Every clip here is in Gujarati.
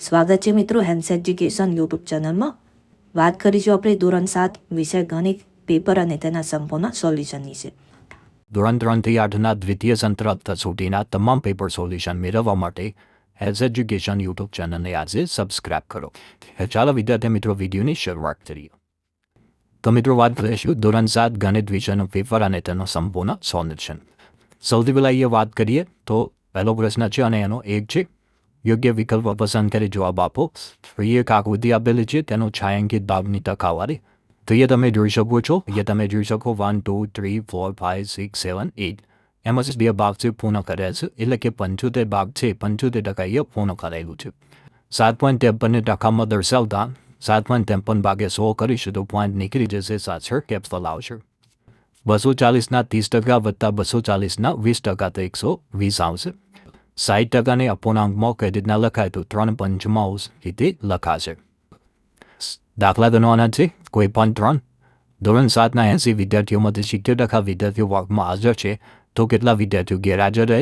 સ્વાગત છે મિત્રો હેન્સ એજ્યુકેશન યુટ્યુબ ચેનલમાં વાત કરીશું આપણે ધોરણ સાત વિષય ગણિત પેપર અને તેના સંપૂર્ણ સોલ્યુશન વિશે. ધોરણ ત્રણથી આઠના દ્વિતીય સંત્ર સુધીના તમામ પેપર સોલ્યુશન મેળવવા માટે હેલ્સ એજ્યુકેશન યુટ્યુબ ચેનલને આજે સબસ્ક્રાઇબ કરો. ચાલો વિદ્યાર્થી મિત્રો, વિડીયોની શરૂઆત કરીએ. તો મિત્રો, વાત કરીશું ધોરણ સાત ગણિત વિષયનો પેપર અને તેનો સંપૂર્ણ સોલ્યુશન સૌથી પહેલાં અહીંયા વાત કરીએ તો પહેલો પ્રશ્ન છે અને એનો એક છે યોગ્ય વિકલ્પ પસંદ કરી જવાબ આપો એ એક આકૃતિ આપેલી છે તેનો છાયાંકિત ભાગની ટકાવારી તો એ તમે જોઈ શકો છો એ તમે જોઈ શકો one two three four five six seven eight એમાં બે ભાગ છે પૂર્ણ કર્યા છે એટલે કે પંચોતેર ભાગ છે પંચોતેર ટકા એ પૂર્ણ કરાયેલું છે સાત પોઈન્ટ ત્રેપનને ટકામાં દર્શાવતા સાત પોઈન્ટ ત્રેપન ભાગે સો કરીશું તો પોઈન્ટ નીકળી જશે સાતસઠ કેપ્સલ આવશે બસો ચાલીસના ત્રીસ ટકા વત્તા બસો ચાલીસના વીસ ટકા તો એકસો વીસ આવશે સાઠ ટકાને અપૂર્ણાંકમાં કઈ રીતના લખાય તો ત્રણ પંચમાંશ રીતે લખાશે દાખલા ગણવાના છે કોઈ પણ ત્રણ ધોરણ સાતના એંસી વિદ્યાર્થીઓમાંથી સિત્તેર ટકા વિદ્યાર્થીઓ વર્ગમાં હાજર છે તો કેટલા વિદ્યાર્થીઓ ગેરહાજર રહે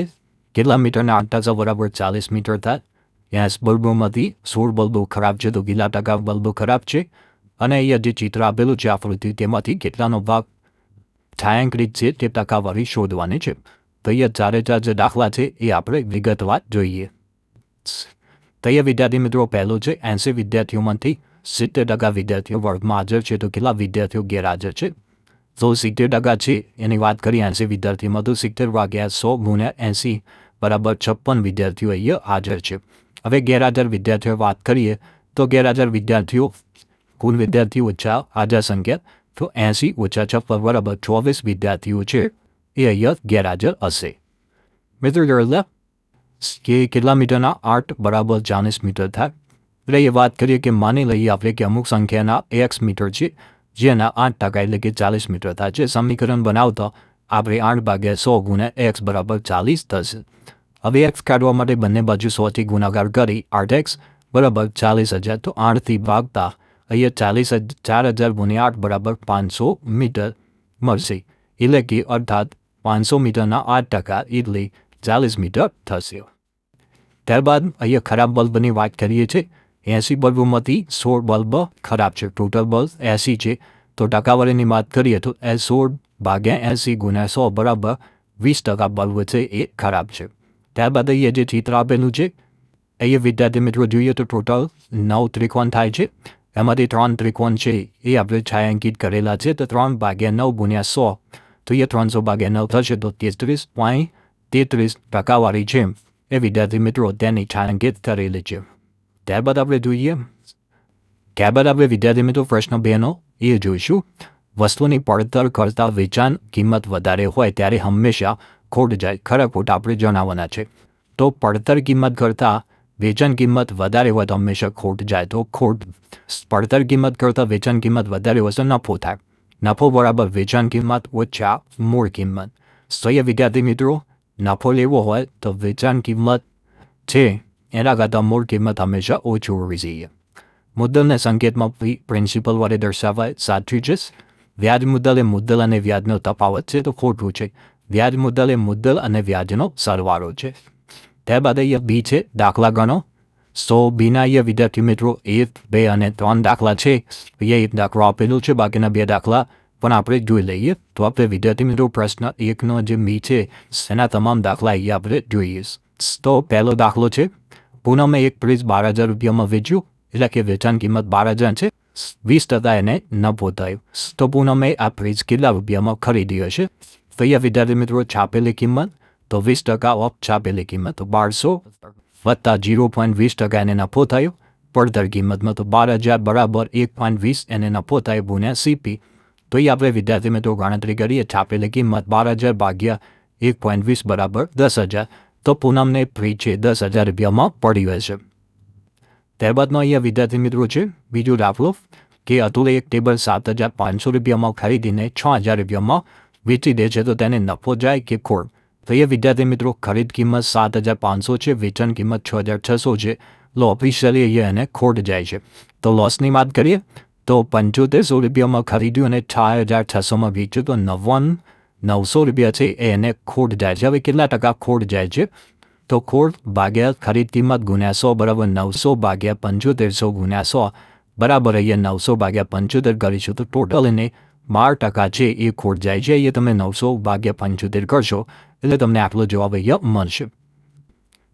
કેટલા મીટરના આઠ બરાબર ચાલીસ મીટર થાય એસ બલ્બોમાંથી સોળ બલ્બો ખરાબ છે તો ગીલા ટકા બલ્બો ખરાબ છે અને અહીંયા જે ચિત્ર આપેલું છે આકૃતિ તેમાંથી કેટલાનો ભાગ છાयांકિત છે તે ટકાવારી શોધવાની છે તો અહીંયા ચારે ચાર જે દાખલા છે એ આપણે વિગતવાર જોઈએ. તૈયાર વિદ્યાર્થી મિત્રો, પહેલો છે, એંસી વિદ્યાર્થીઓમાંથી સિત્તેર ટકા વિદ્યાર્થીઓ વર્ગમાં હાજર છે, તો કેટલા વિદ્યાર્થીઓ ગેરહાજર છે? તો સિત્તેર ટકા છે, એની વાત કરીએ એંસી વિદ્યાર્થીમાં તો સિત્તેર વાગ્યા સો ગુણ્યા એંસી બરાબર છપ્પન વિદ્યાર્થીઓ અહીંયા હાજર છે. હવે ગેરહાજર વિદ્યાર્થીઓ વાત કરીએ, તો ગેરહાજર વિદ્યાર્થીઓ, કુલ વિદ્યાર્થીઓ ઓછા હાજર સંખ્યા, તો એંસી ઓછા છપ્પન બરાબર ચોવીસ વિદ્યાર્થીઓ છે. એ અહીંયા ગેરહાજર હશે મિત્રો જોડે કે કેટલા મીટરના આઠ બરાબર ચાલીસ મીટર થાય એટલે એ વાત કરીએ કે માની લઈએ આપણે કે અમુક સંખ્યાના એક્સ મીટર છે જેના આઠ ટકા એટલે કે ચાલીસ મીટર થાય છે સમીકરણ બનાવતા આપણે આઠ ભાગ્યા સો ગુણ્યા એક્સ બરાબર ચાલીસ થશે હવે એક્સ કાઢવા માટે બંને બાજુ સોથી ગુણાકાર કરી આઠ એક્સ બરાબર ચાલીસ હજાર તો આઠથી ભાગતા અહીંયા ચાલીસ ચાર હજાર ગુણ્યા આઠ બરાબર પાંચસો મીટર મળશે એટલે કે અર્થાત પાંચસો મીટરના આઠ ટકા એટલે ચાલીસ મીટર થશે ત્યારબાદ અહીંયા ખરાબ બલ્બની વાત કરીએ છીએ એંસી બલ્બોમાંથી સોળ બલ્બ ખરાબ છે ટોટલ બલ્બ એંસી છે તો ટકાવારીની વાત કરીએ તો એ સોળ ભાગ્યા એંસી ગુણ્યા સો બરાબર વીસ ટકા બલ્બ છે એ ખરાબ છે ત્યારબાદ અહીંયા જે ચિત્ર આપેલું છે અહીંયા વિદ્યાર્થી મિત્રો જોઈએ તો ટોટલ નવ ત્રિકોણ થાય છે એમાંથી ત્રણ ત્રિકોણ છે એ આપણે છાયાંકિત કરેલા છે તો ત્રણ ભાગ્યા નવ ગુણ્યા સો ત્રણસો ભાગ્યા નવ થશે તો તેત્રીસ પોઈન્ટ તેત્રીસ ટકાવાળી છે એ વિદ્યાર્થી મિત્રો તેની છાयांકિત કરેલી છે ત્યારબાદ આપણે જોઈએ ત્યારબાદ આપણે વિદ્યાર્થી મિત્રો પ્રશ્ન બેનો એ જોઈશું વસ્તુની પડતર કરતાં વેચાણ કિંમત વધારે હોય ત્યારે હંમેશા ખોટ જાય ખરા ખોટ આપણે જણાવવાના છે તો પડતર કિંમત કરતાં વેચાણ કિંમત વધારે હોય તો હંમેશા ખોટ જાય તો ખોટ પડતર કિંમત કરતાં વેચાણ કિંમત વધારે હોય તો નફો થાય નફો બરાબર વેચાણ કિંમત ઓછા મૂળ કિંમત એ વિદ્યાર્થી મિત્રો નફો લેવો હોય તો વેચાણ કિંમત છે એના કરતાં મૂળ કિંમત હંમેશા ઓછી હોવી જોઈએ મુદ્દલને સંકેતમાં પ્રિન્સિપલ વડે દર્શાવાય સાચું છે વ્યાજ મુદ્દલ એ મુદ્દલ અને વ્યાજનો તફાવત છે તો ખોટું છે વ્યાજ મુદ્દલ એ મુદ્દલ અને વ્યાજનો સરવાળો છે ત્યારબાદ અહીંયા બી છે દાખલા ગણો સો બિનાય વિદ્યાર્થી મિત્રો એક બે અને ત્રણ દાખલા છે એ દાખલો આપેલો છે બાકીના બે દાખલા પણ આપણે જોઈ લઈએ તો આપણે વિદ્યાર્થી મિત્રો પ્રશ્ન એકનો જે મી છે એના તમામ દાખલા અહીંયા આપણે જોઈએ તો પહેલો દાખલો છે પૂનમે એક ફ્રીજ બાર હજાર રૂપિયામાં વેચ્યું એટલે કે વેચાણ કિંમત બાર હજાર છે વીસ ટકા એને નફો થયો તો પૂનમે આ ફ્રીજ કેટલા રૂપિયામાં ખરીદી હશે તો અહીંયા વિદ્યાર્થી મિત્રો છાપેલી કિંમત તો વીસ ટકા ઓફ છાપેલી કિંમત બારસો વત્તા જીરો પોઈન્ટ વીસ ટકા એને નફો થયો. પડતર કિંમતમાં તો બાર હજાર બરાબર એક પોઈન્ટ વીસ એને નફો થાય ગુણ્યા સીપી. તો એ આપણે વિદ્યાર્થી મિત્રો ગણતરી કરીએ, છાપેલી કિંમત બાર હજાર ભાગ્યા એક પોઈન્ટ વીસ બરાબર દસ હજાર. તો પૂનમને ફ્રી છે દસ હજાર રૂપિયામાં પડી હશે ત્યારબાદનો અહીંયા વિદ્યાર્થી મિત્રો છે, બીજો દાખલો. કે અતુલે એક ટેબલ સાત હજાર પાંચસો રૂપિયામાં ખરીદીને છ હજાર રૂપિયામાં વેચી દે છે, તો તેને નફો જાય કે ખોટ તો એ વિદ્યાર્થી મિત્રો, ખરીદ કિંમત સાત હજાર પાંચસો છે, વેચાણ કિંમત છ હજાર છસો છે. લો ઓફિશિયલી અહીંયા એને ખોટ જાય છે. તો લોસની વાત કરીએ, તો પંચોતેરસો રૂપિયામાં ખરીદ્યું અને છ હજાર છસોમાં વેચ્યું તો નવ્વાણું નવસો રૂપિયા છે, એ એને ખોટ જાય છે. હવે કેટલા ટકા ખોટ જાય છે? તો ખોટ ભાગ્યા ખરીદ કિંમત ગુણ્યા સો બરાબર નવસો ભાગ્યા પંચોતેરસો ગુણ્યા સો બરાબર અહીંયા નવસો ભાગ્યા પંચોતેર કરીશું તો ટોટલ એને બાર ટકા છે, એ ખોટ જાય છે. અહીંયા તમે નવસો ભાગ્યા પંચોતેર કરશો એટલે તમને આટલો જવાબ મળશે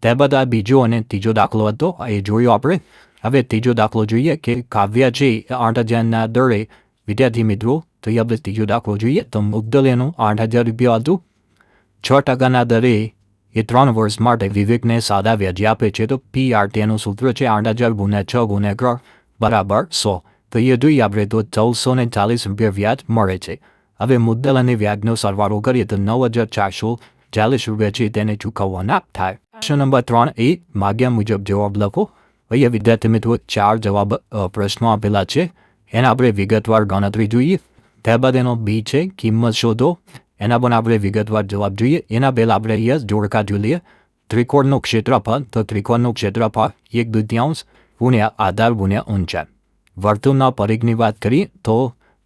ત્યારબાદ આ બીજો અને ત્રીજો દાખલો હતો એ જોયો આપણે હવે ત્રીજો દાખલો જોઈએ કે કાવ્યા છે આઠ હજારના દરે વિદ્યાર્થી મિત્રો તો એ આપણે ત્રીજો દાખલો જોઈએ તો મુગ્ધલેનું આઠ હજાર રૂપિયા હતું છ ટકાના દરે એ ત્રણ વર્ષ માટે વિવેકને સાદા વ્યાજી આપે છે તો પી આર તેનું સૂત્ર છે આઠ હજાર ગુણ્યા છ ગુણ્યા ત્રણ બરાબર સો તો એ જોઈએ આપણે તો ચૌદસો ને ચાલીસ રૂપિયા વ્યાજ મળે છે હવે મુદ્દલ અને વ્યાજનો સરવાળો કરીએ તો નવ હજાર ચારસો ચાલીસ રૂપિયા છે તેને ચૂકવવાના થાય પ્રશ્ન નંબર ત્રણ એ માગ્યા મુજબ જવાબ લખો અહીંયા વિદ્યાર્થી મિત્રો ચાર જવાબ પ્રશ્નો આપેલા છે એના આપણે વિગતવાર ગણતરી જોઈએ ત્યારબાદ એનો બી છે કિંમત શોધો એના પણ આપણે વિગતવાર જવાબ જોઈએ એના પહેલાં આપણે અહીંયા જોડકા જોઈએ ત્રિકોણનું ક્ષેત્રફળ તો ત્રિકોણનું ક્ષેત્રફળ એક દુત્યાંશ ગુણ્યા આધાર ગુણ્યા ઊંચાઈ વર્તુળના પરિઘની વાત કરીએ તો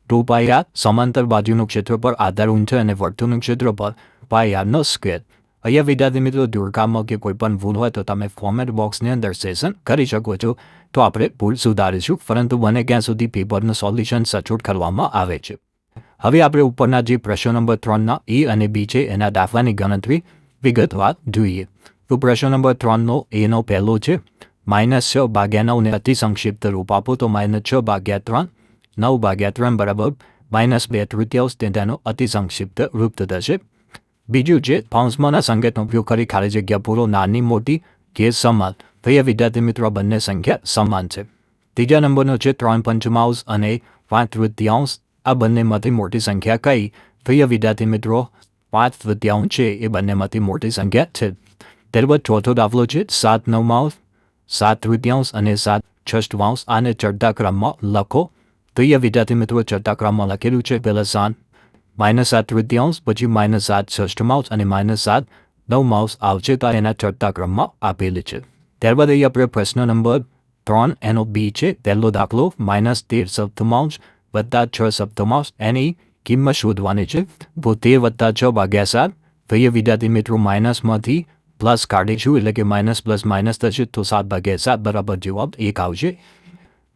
ટુ પાયા સમાંતર બાજુનું ક્ષેત્રફળ આધાર ઊંચાઈ અને વર્તુળનું ક્ષેત્રફળ પાઈ આરનો સ્કેટ અહીંયા વિદ્યાર્થી મિત્રો દુર્ગામાં કે કોઈ પણ ભૂલ હોય તો તમે ફોર્મેટ બોક્સની અંદર સેશન કરી શકો છો તો આપણે ભૂલ સુધારીશું પરંતુ બને ક્યાં સુધી પેપરનું સોલ્યુશન સચોટ કરવામાં આવે છે હવે આપણે ઉપરના જે પ્રશ્ન નંબર ત્રણના એ અને બી છે એના દાખલાની ગણતરી વિગતવાર જોઈએ તો પ્રશ્ન નંબર ત્રણનો એનો પહેલો છે માઇનસ છ ભાગ્યા નવને અતિ સંક્ષિપ્ત રૂપ આપો તો માઇનસ છ ભાગ્યા ત્રણ નવ ભાગ્યા ત્રણ બરાબર માઇનસ બે તૃતીયાંશ તેનો અતિ સંક્ષિપ્ત રૂપ થશે બીજું છે પાઉન્સમાંના સંકેતનો ઉપયોગ કરી ખાલી જગ્યા પૂરો નાની મોટી કે સમાન તો વિદ્યાર્થી મિત્રો બંને સંખ્યા સમાન છે ત્રીજા નંબરનો છે ત્રણ પંચમાંશ અને પાંચ તૃતીયાંશ આ બંનેમાંથી મોટી સંખ્યા કઈ તો વિદ્યાર્થી મિત્રો પાંચ તૃતીયાંશ છે એ બંનેમાંથી મોટી સંખ્યા છે ત્યારબાદ ચોથો દાખલો છે સાત નવમાંશ સાત તૃતીયાંશ અને સાત છષ્ટમાંશ આને ચડતા ક્રમમાં લખો તો વિદ્યાર્થી મિત્રો ચડતા ક્રમમાં લખેલું છે પહેલાં સાત માઇનસ સાત તૃતીયાંશ પછી માઇનસ સાત ષષ્ઠમાંશ અને માઇનસ સાત નવમાંશ આવશે તો એના ચડતા ક્રમમાં આપેલી છે ત્યારબાદ અહીં આપણે પ્રશ્ન નંબર ત્રણ એનો બી છે પહેલો દાખલો માઇનસ તેર સપ્તમાંશ વત્તા છ સપ્તમાંશ એની કિંમત શોધવાની છે તો તેર વત્તા છ ભાગ્યા સાત ભાઈએ વિદ્યાર્થી મિત્રો માઇનસમાંથી પ્લસ કાઢીશું એટલે કે માઇનસ પ્લસ માઇનસ થશે તો સાત ભાગ્યા સાત બરાબર જવાબ એક આવશે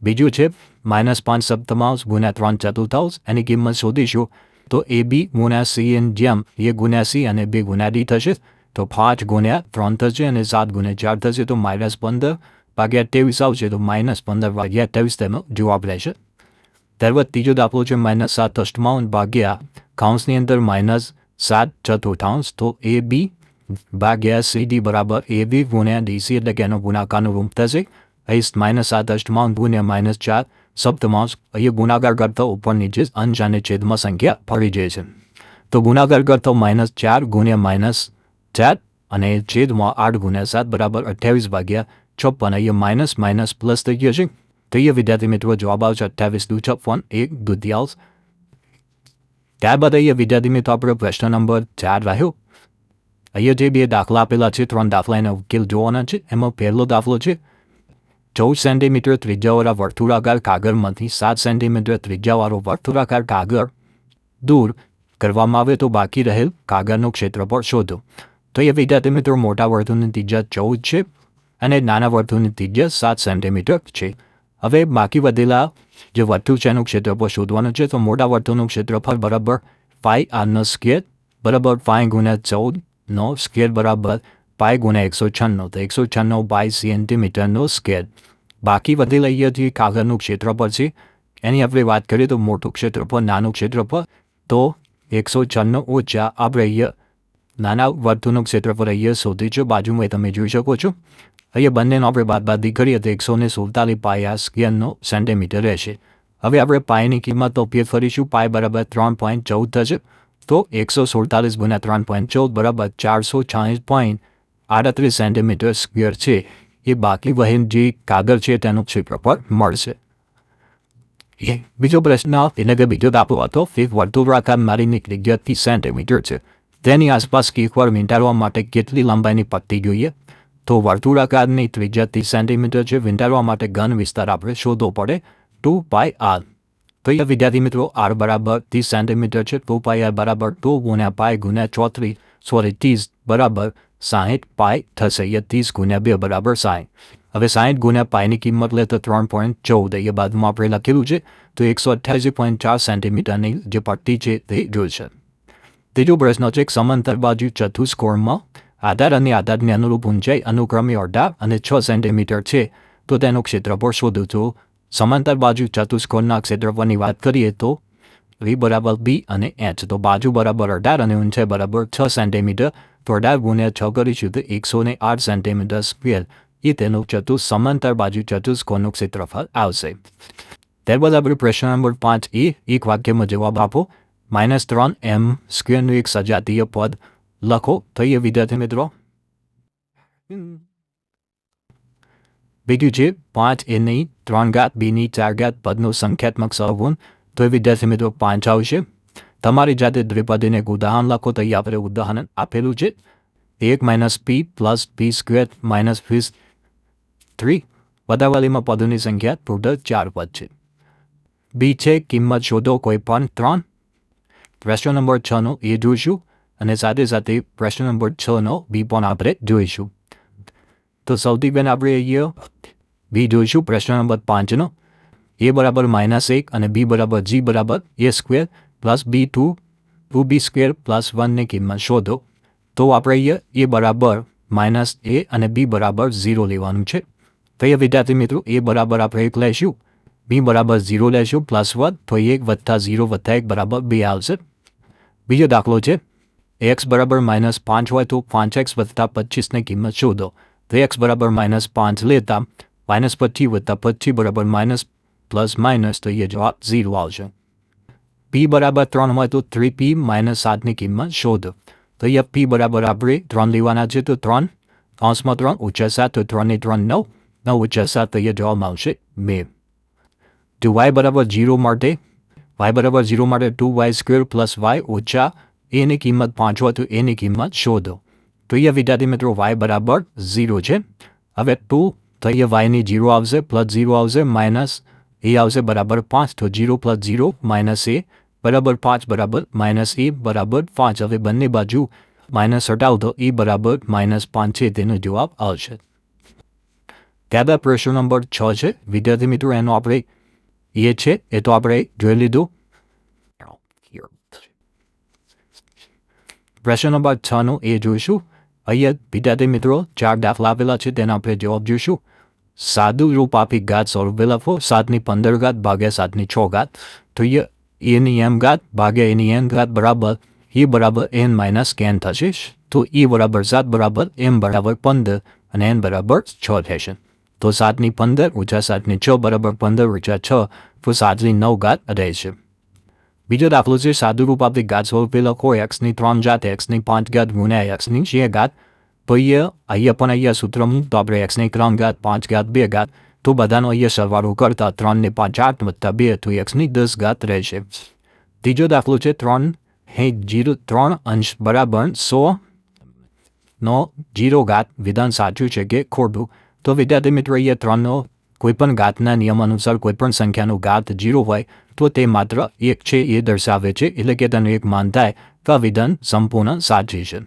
બીજું છે માઇનસ પાંચ સપ્તમાંશ ગુણ્યા ત્રણ ચતુર્થાંશ એની કિંમત શોધીશું તો એ બી સી એન જેમ. એ ગુણ્યા સી અને બે ગુણ્યા ડી થશે. તો પાંચ ગુણ્યા ત્રણ થશે અને સાત ગુણ્યા ચાર થશે તો માઇનસ પંદર ભાગ્યા અઠ્યાવીસ આવશે તો માઇનસ પંદર ભાગ્યા ત્રેવીસ તેનો જવાબ રહેશે. ત્યારબાદ ત્રીજો દાખલો છે માઇનસ સાત અષ્ટમાવન ભાગ્યા કાઉન્સની અંદર માઇનસ સાત ચતુર્થાંશ તો એ બી ભાગ્યા સી ડી બરાબર એ બી ગુણ્યા ડીસી એટલે કે એનો ગુણાકારનું રૂપ થશે. અહીં માઇનસ સાત અષ્ટમાંશ ગુણ્યા માઇનસ ચાર સપ્તમાંશ અહીંયા ગુણાકાર કરતા ઉપર નીચે અંશ અને છેદમાં સંખ્યા ફરી જાય છે. તો ગુણાકાર કરતા માઇનસ ચાર ગુણ્યા માઇનસ ચાર અને છેદમાં આઠ ગુણ્યા સાત બરાબર અઠ્યાવીસ ભાગ્યા છપ્પન. અહીંયા માઇનસ માઇનસ પ્લસ થઈ ગયો છે. તો અહીંયા વિદ્યાર્થી મિત્રો જવાબ આવશે અઠ્યાવીસ દુ છપ્પન, એક દુત્યાંશ. ત્યારબાદ અહીંયા વિદ્યાર્થી મિત્રો આપણે પ્રશ્ન નંબર ચાર રહ્યો. અહીંયા જે બે દાખલા આપેલા છે, ત્રણ દાખલા એના ઉકેલ જોવાના છે. એમાં પહેલો દાખલો છે ચૌદ સેન્ટીમીટર ત્રિજ્યાવાળા વર્તુળાકાર કાગળમાંથી સાત સેન્ટીમીટર ત્રિજ્યાવાળો વર્તુળાકાર કાગળ દૂર કરવામાં આવે તો બાકી રહેલ કાગળનું ક્ષેત્રફળ શોધો. તો એ વિદ્યાર્થી મિત્રો, મોટા વર્તુળની ત્રિજ્યા ચૌદ છે અને નાના વર્તુળની ત્રિજ્યા સાત સેન્ટીમીટર છે. હવે બાકી વધેલા જે વર્તુળ છે એનું ક્ષેત્રફળ શોધવાનું છે, તો મોટા વર્તુળનું ક્ષેત્રફળ બરાબર પાઈ આરનો સ્કેર બરાબર પાઈ ગુણ્યા ચૌદનો સ્કેર બરાબર પાઈ ગુણ્યા એકસો છન્નું. તો એકસો છન્નું બાય સેન્ટીમીટરનો સ્કેર બાકી વધેલા અહીંયાથી કાગળનું ક્ષેત્રફળ છે. એની આપણે વાત કરીએ તો મોટું ક્ષેત્રફળ, નાનું ક્ષેત્રફળ, તો એકસો છન્નું ઓછા આપણે અહીંયા નાના વર્તુળનું ક્ષેત્રફળ અહીંયા શોધી છે બાજુમાં તમે જોઈ શકો છો. અહીંયા બંનેનો આપણે બાદબાદી કરીએ તો એકસો ને સુડતાલીસ પાયા સ્કેનનો સેન્ટીમીટર રહેશે. હવે આપણે પાયની કિંમતનો ઉપયોગ કરીશું પાય બરાબર ત્રણ પોઈન્ટ ચૌદ થશે. તો એકસો સુડતાલીસ ગુણ્યા ત્રણ પોઈન્ટ ચૌદ બરાબર ચારસો છાલીસ પોઈન્ટ આડત્રીસ સેન્ટીમીટર સ્ક્વેર છે. એ બાકી વહેન જે કાગળ છે તેનું ક્ષેત્રફળ મળશે. એ બીજો પ્રશ્ન એને કે બીજો દાખલો હતો એક મારી મારીની ત્રિજ્યા ત્રીસ સેન્ટીમીટર છે. તેની આસપાસ કેકવાર વીંટાળવા માટે કેટલી લંબાઈની પટ્ટી જોઈએ? તો વર્તુળાકારની ત્રિજ્યા ત્રીસ સેન્ટીમીટર છે વીંટાળવા માટે ઘન વિસ્તાર આપણે શોધવો પડે. Two pi R. તો એ વિદ્યાર્થી મિત્રો, આર બરાબર ત્રીસ સેન્ટીમીટર છે, ટુ પાય આર બરાબર ટુ ગુણ્યા પાય ગુણ્યા ચોત્રીસ, સોરી, ત્રીસ બરાબર સાહીઠ પાય થશે એ ત્રીસ ગુણ્યા બે બરાબર સાહીઠ. હવે સાહીઠ ગુણ્યા પાયની કિંમત લે તો ત્રણ પોઈન્ટ ચૌદ. એ બાદમાં આપણે લખેલું છે, તો એકસો અઠ્યાસી પોઈન્ટ ચાર સેન્ટીમીટરની જે પટ્ટી છે તે જોઈશે ત્રીજો પ્રશ્ન છે એક સમાંતર બાજુ ચતુષ્કોણમાં આધાર અને આધારની અનુરૂપ ઊંચાઈ, અનુક્રમે અડધા અને છ સેન્ટીમીટર છે. તો તેનું ક્ષેત્રફળ શોધું તો સમાંતર બાજુ ચતુષ્કોણના ક્ષેત્રફળની વાત કરીએ તો વી બરાબર બી અને એચ. તો બાજુ બરાબર અઢાર અને ઊંચાઈ બરાબર છ સેન્ટીમીટર અઢાર ગુણ્યા કરીશું તો એકસો ને આઠ સેન્ટીમીટર સ્ક્વેર એ તેનું ચતુર્થ સમાંતર બાજુ ચતુષ્કોણનું ક્ષેત્રફળ આવશે ત્યારબાદ આપણે પ્રશ્ન નંબર પાંચ એ એક વાક્યમાં જવાબ આપો માઇનસ ત્રણ એમ સ્ક્વેરનું એક સજાતીય પદ લખો થઈએ વિદ્યાર્થી મિત્રો બીજું છે પાંચ એની ત્રણ ઘાત બીની ચાર ઘાત પદનું સંખ્યાત્મક સહગુણ તો એ વિદ્યાર્થી મિત્રો પાંચ આવશે તમારી જાતે દ્વિપદીને એક ઉદાહરણ લખો તો આપણે ઉદાહરણ આપેલું છે એક minus P plus P square minus fees three વધારાવાલીમાં પદોની સંખ્યા ટોટલ ચાર પદ છે બી છે કિંમત શોધો કોઈ પણ ત્રણ પ્રશ્ન નંબર છનો એ જોઈશું અને સાથે સાથે પ્રશ્ન નંબર છનો બી પણ આપણે જોઈશું તો સૌથી પહેલાં આપણે અહીંયા બી જોઈશું પ્રશ્ન નંબર પાંચનો એ બરાબર માઇનસ એક અને બી બરાબર જી બરાબર A square plus B two two B square plus વનની કિંમત શોધો. તો આપણે અહીંયા એ બરાબર માઇનસ એ અને બી બરાબર ઝીરો લેવાનું છે. તો એ વિદ્યાર્થી મિત્રો, એ બરાબર આપણે એક લઈશું બી બરાબર ઝીરો લેશું, પ્લસ વન, તો એક વત્તા ઝીરો વત્તા એક બરાબર બે આવશે. બીજો દાખલો છે. એક્સ બરાબર માઇનસ પાંચ હોય તો પાંચ એક્સ વત્તા પચીસની કિંમત શોધો. તો એક્સ બરાબર માઇનસ પાંચ લેતા, માઇનસ પચીસ વત્તા પચીસ બરાબર માઇનસ પ્લસ માઇનસ, તો એ જવાબ ઝીરો આવશે. પી બરાબર ત્રણ હોય તો થ્રી પી માઇનસ સાતની કિંમત શોધો. તો અહીંયા પી બરાબર આપણે ત્રણ લેવાના છે તો ત્રણ. પાંચમાં ત્રણ ઓછા સાત, તો ત્રણને ત્રણ નવ. નવ ઓછા સાત અહીંયા જવાબ આવશે બે. તો વાય બરાબર ઝીરો માટે વાય બરાબર ઝીરો માટે two Y square plus Y ઓછા એની કિંમત પાંચ હોય તો એની કિંમત શોધો. તો અહીંયા વિદ્યાર્થી મિત્રો વાય બરાબર ઝીરો છે. હવે ટુ તો અહીંયા વાયની ઝીરો આવશે પ્લસ ઝીરો આવશે માઇનસ એ આવશે બરાબર પાંચ, તો zero plus zero minus A બરાબર પાંચ બરાબર માઇનસ એ બરાબર પાંચ. હવે બંને બાજુ માઇનસ હટાવ તો એ બરાબર માઇનસ પાંચ છે, તેનો જવાબ આવશે. ત્યારબાદ પ્રશ્ન નંબર છ છે? વિદ્યાર્થી મિત્રો, એનો આપણે એ છે, એ તો આપણે જોઈ લીધું. પ્રશ્ન નંબર છનું એ જોઈશું. અહીંયા વિદ્યાર્થી મિત્રો, ચાર દાખલા આપેલા છે, તેના આપણે જવાબ જોઈશું. સાદું રૂપ આપી ઘાત સ્વરૂપે લખો, સાતની પંદર ઘાત ભાગ્યા સાતની છ ઘાત. તો એ એની એમ ઘાત ભાગ્યા એની એન ઘાત બરાબર એ બરાબર એન માઇનસ કેન થશે. તો એ બરાબર સાત બરાબર એમ બરાબર પંદર અને એન બરાબર છ થશે. તો સાતની પંદર ઓછા સાતની છ બરાબર પંદર ઓછા છ, તો સાતની નવ ઘાત રહેશે. બીજો દાખલો છે, સાદુરૂપ રૂપ આપી ઘાત સ્વરૂપે લખો એક્સની ત્રણ જાત એક્સની પાંચ ઘાત ગુણ્યા એક્સની છે ઘાત. તો અહીંયા અહીંયા પણ અહીંયા સૂત્ર મૂકતો આપણે એક્સની ત્રણ ઘાત, પાંચ ઘાત, બે ઘાત. તો બધાનો અહીંયા સરવાળો કરતા ત્રણને પાંચ આઠ વત્તા બે તો એક્સની દસ ઘાત રહેશે ત્રીજો દાખલો છે ત્રણ હે જીરો ત્રણ અંશ બરાબર સો નો જીરો ઘાત વિધાન સાચું છે કે ખોટું તો વિદ્યાર્થી મિત્રો અહીંયા ત્રણનો કોઈપણ ઘાતના નિયમ અનુસાર કોઈપણ સંખ્યાનો ઘાત જીરો હોય તો તે માત્ર એક છે એ દર્શાવે છે એટલે કે તેનું એક માન થાય તો આ વિધાન સંપૂર્ણ સાચી છે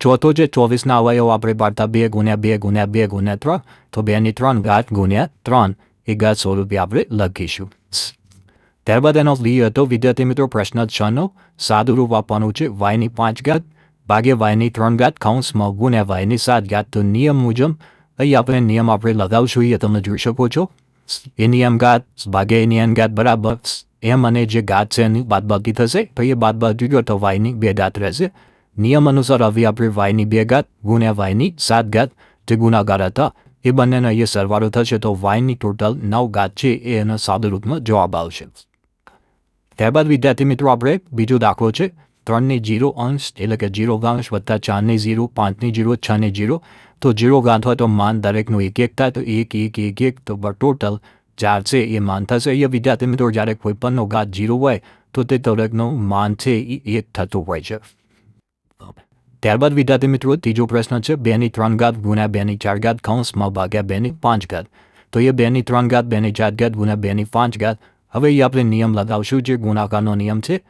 ચોથો છે ચોવીસના અવયવો આપણે પાડતા બે ગુણ્યા બે ગુણ્યા બે ગુણ્યા ત્રણ તો બેની ત્રણ ઘાત ગુણ્યા ત્રણ એ ઘાત સ્વરૂપે આપણે લખીશું ત્યારબાદ એનો લી હતો વિદ્યાર્થી મિત્રો પ્રશ્ન છનો સાદું રૂપ આપવાનું છે વાયની પાંચ ઘાત ભાગે વાયની ત્રણ ઘાત કાઉન્સમાં ગુણ્યા વાયની સાત ઘાત તો નિયમ મુજબ અહીં આપણે નિયમ આપણે લગાવશું એ તમે જોઈ શકો છો એ નિયમ ઘાત ભાગે એન ઘાત બરાબર એમ અને જે ઘાત છે એની બાદબાકી થશે તો એ બાદબાકી જો તો વાયની બે ઘાત રહેશે નિયમ અનુસાર આવી આપણી વાયની બે ઘાત ગુણ્યા વાયની સાત ઘાત જે ગુણાકાર હતા એ બંનેનો અહીંયા સરવાળો થશે તો વાયની ટોટલ નવ ઘાત છે એ એના સાદુરૂપમાં જવાબ આવશે. ત્યારબાદ વિદ્યાર્થી મિત્રો, આપણે બીજો દાખલો છે, ત્રણની જીરો અંશ, એટલે કે જીરો અંશ વત્તા ચારની જીરો, પાંચની જીરો, છની જીરો. તો જીરો ગાંઠ હોય તો માન દરેકનું એક એક થાય, તો એક એક એક એક, તો ટોટલ ચાર છે, એ માન થશે. અહીંયા વિદ્યાર્થી મિત્રો, જ્યારે કોઈ પણનો ઘાત જીરો હોય, તો તે દરેકનું માન છે, એ એક થતું હોય છે. ત્યારબાદ વિદ્યાર્થી મિત્રો, ત્રીજો પ્રશ્ન છે, બેની ત્રણ ઘાત ગુણ્યા બેની ચાર ઘાત કૌંસમાં ભાગ્યા બેની પાંચ ઘાત. તો એ બેની ત્રણ ઘાત, બેની ચાર ઘાત ગુણ્યા બેની પાંચ ઘાત. હવે એ આપણે નિયમ લગાવશું જે ગુણાકારનો નિયમ છે.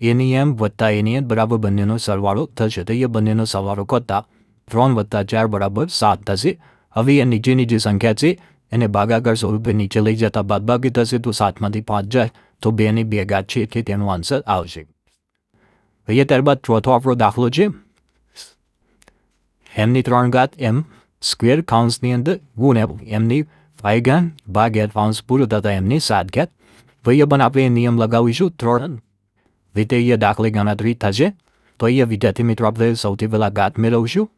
એ નિયમ વત્તા એ નિયમ બરાબર બંનેનો સરવાળો થશે. તો એ બંનેનો સરવાળો કરતા ત્રણ વત્તા ચાર બરાબર સાત થશે. હવે એ નીચેની જે સંખ્યા છે, એને ભાગાકાર સ્વરૂપે નીચે લઈ જતા બાદબાકી થશે તો સાતમાંથી પાંચ જાય. તો બેની બે ઘાત છે, એટલે તેનો આન્સર આવશે. અહીંયા ત્યારબાદ ચોથો આપણો દાખલો છે. એમની ત્રણ ઘાત એમ સ્ક્વેર કાઉન્સની અંદર ગુણ્યા એમની ફાઈવ ઘાત ભાગ્યા કાઉન્સ પૂરું થતા એમની સાત ઘાત ભાઈ પણ આપણે નિયમ લગાવીશું ત્રણ વિધેય દાખલે ગણતરી થશે તો અહીંયા વિદ્યાર્થી મિત્રો આપણે સૌથી પહેલાં ઘાત મેળવશું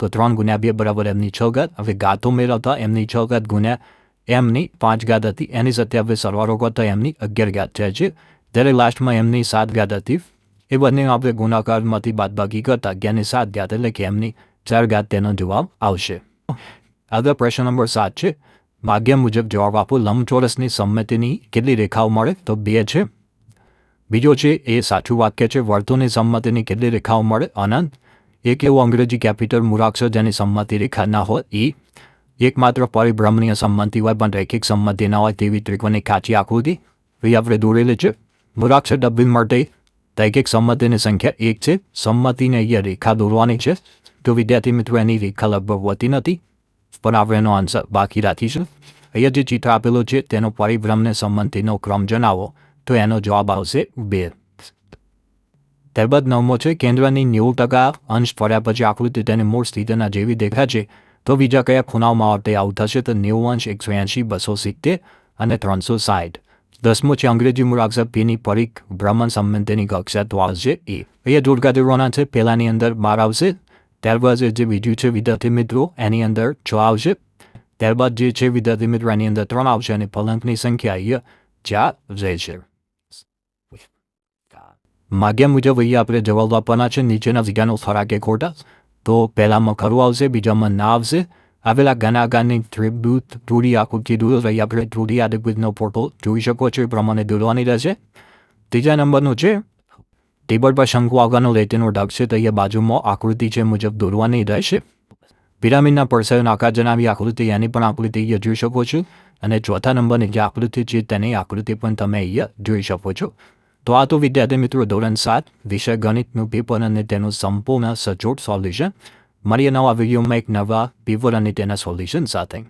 તો ત્રણ ગુણ્યા બે બરાબર એમની છ ગાત હવે ગાતો મેળવતા એમની છ ગાત ગુણ્યા એમની પાંચ ઘાત હતી એની સાથે હવે સરવારો કરતા એમની અગિયાર ગાત થાય છે ત્યારે લાસ્ટમાં એમની સાત ઘાત હતી એ બંને આપણે ગુણાકારમાંથી બાદબાકી કરતા અગિયારની સાત ગાત એટલે કે એમની ચાર તેનો જવાબ આવશે આગળ પ્રશ્ન નંબર સાત છે ભાગ્ય મુજબ જવાબ આપો લંબચોરસની સંમતિની કેટલી રેખાઓ મળે તો બે છે બીજો છે એ સાચું વાક્ય છે વર્તુળની સંમતિની કેટલી રેખાઓ મળે અનંત એક એવું અંગ્રેજી કેપિટલ મૂળાક્ષર જેની સંમતિ રેખા ના હોય એ એકમાત્ર પરિભ્રમણીય સંમતિ હોય પણ રૈખિક સંમતિ ના હોય તેવી ત્રિકોણની કાચી આકૃતિ એ આપણે દોરેલી છે મૂળાક્ષર ડબ્બી માટે રૈખિક સંમતિની સંખ્યા એક છે સંમતિને અહીંયા રેખા દોરવાની છે તો વિદ્યાર્થી મિત્રો એની રેખા લગભગ હોતી નથી પણ આપણે એનો આન્સર બાકી રાખીશું અહીંયા જે ચિત્ર આપેલો છે તેનો પરિભ્રમને સંબંધીનો ક્રમ જણાવો તો એનો જવાબ આવશે બે ત્યારબાદ નવમો છે કેન્દ્રની નેવું ટકા અંશ ફર્યા પછી આકૃતિ તેની મૂળ સ્થિતિના જેવી દેખાય છે તો બીજા કયા ખૂણાઓમાં આવતે આવું થશે તો નેવું અંશ એકસો એંશી બસો સિત્તેર અને ત્રણસો સાઠ દસમો છે અંગ્રેજી મૂળાક્ષર પીની પરીખ ભ્રમણ સંબંધીની કક્ષા તો આવશે એ અહીંયા જોડકા દેવાના છે પહેલાની અંદર બાર આવશે ત્યારબાદ જે બીજું છે વિદ્યાર્થી મિત્રો એની અંદર છ આવશે ત્યારબાદ જે છે વિદ્યાર્થી મિત્રો એની અંદર ત્રણ આવશે અને ફલંકની સંખ્યા અહીંયા ચાર રહેશે માગ્યા મુજબ અહીંયા આપણે જવાબ આપવાના છે નીચેના વિજ્ઞાનો ખરા કે ખોટા તો પહેલામાં ખરું આવશે બીજામાં ના આવશે આવેલા ઘનાગાની ત્રિભૂત ધૂળી આકૃતિ દૂર રહી આપણે ધૂળી આદિભૂતનો ફોટો જોઈ શકો છો એ પ્રમાણે દોરવાની રહેશે ત્રીજા નંબરનું છે ટેબલ પર શંકુ આગળનો રેતીનો ઢગ છે તો અહીંયા બાજુમાં આકૃતિ છે મુજબ દોરવાની રહેશે પિરામિડના પડસાયોનો આકાર જણાવી આકૃતિ એની પણ આકૃતિ અહીંયા જોઈ શકો છો. અને ચોથા નંબરની જે આકૃતિ છે તેની આકૃતિ પણ તમે અહીંયા જોઈ શકો છો. તો આ તો વિદ્યાર્થી મિત્રો ધોરણ સાત, વિષય ગણિતનું પેપર અને તેનું સંપૂર્ણ સચોટ સોલ્યુશન મળીએ નવા વિડીયોમાં એક નવા પેપર અને તેના સોલ્યુશન સાથે.